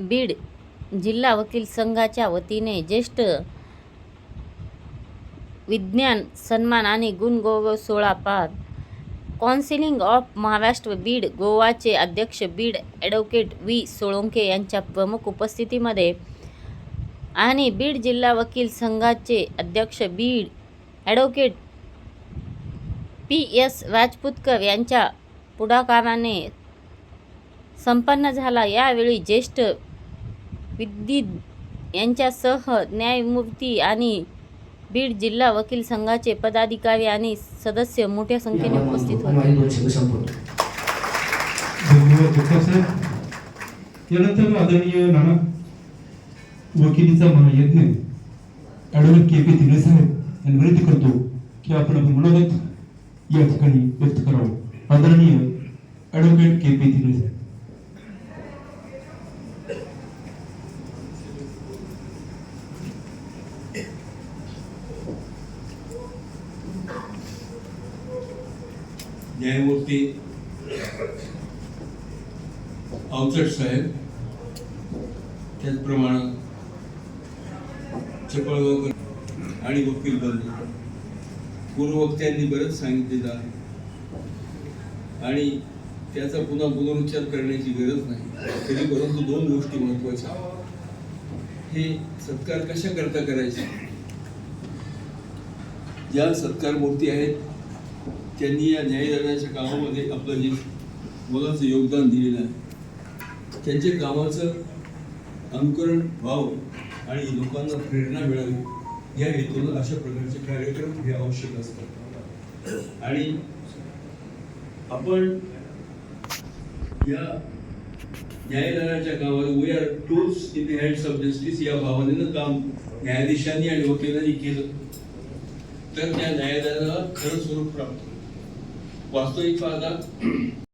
बीड जिल्हा वकील संघाच्या वतीने ज्येष्ठ विज्ञान सन्मान आणि गुणगौरव सोहळा पार. कॉन्सिलिंग ऑफ महाराष्ट्र बीड गोवाचे अध्यक्ष बीड ॲडव्होकेट व्ही. सोळंके यांच्या प्रमुख उपस्थितीमध्ये आणि बीड जिल्हा वकील संघाचे अध्यक्ष Beed advocate P. S. Rajputkar यांच्या पुढाकाराने संपन्न झाला. यावेळी ज्येष्ठ विद्विद यांच्यासह न्यायमूर्ती आणि बीड जिल्हा वकील संघाचे पदाधिकारी आणि सदस्य मोठ्या संख्येने उपस्थित होते. यानंतर आदरणीय नाना वकिलीचा महायज्ञ ॲडव्होकेट के पी तिगळे साहेब यांनी विनंती करतो की आपण आपलं या ठिकाणी व्यक्त करावं. आदरणीय ॲडव्होकेट के पी तिगळे साहेब. न्यायमूर्ती अवचट साहेब त्याचप्रमाणे चपळगावकर आणि वकील बंधू. पूर्ववक्त्यांनी बरंच सांगितलेलं आहे. आणि त्याचा पुन्हा पुनरुच्चार करण्याची गरज नाही. तरी परंतु दोन गोष्टी महत्त्वाच्या हे सत्कार कशा करता करायचे? ज्या सत्कार मूर्ती आहेत त्यांनी या न्यायदानाच्या कामामध्ये आपलं जे मोलाचं योगदान दिलेलं आहे त्यांच्या कामाचं अनुकरण व्हावं आणि लोकांना प्रेरणा मिळावी या हेतून अशा प्रकारचे कार्यक्रम हे आवश्यक असतात आणि आपण या न्यायालयाच्या कामात we are tools in the hands of justice या भावनेनं काम न्यायाधीशांनी आणि वकिलांनी केलं तर त्या न्यायालयाला खरं स्वरूप प्राप्त होईल. वास्तविक पाहता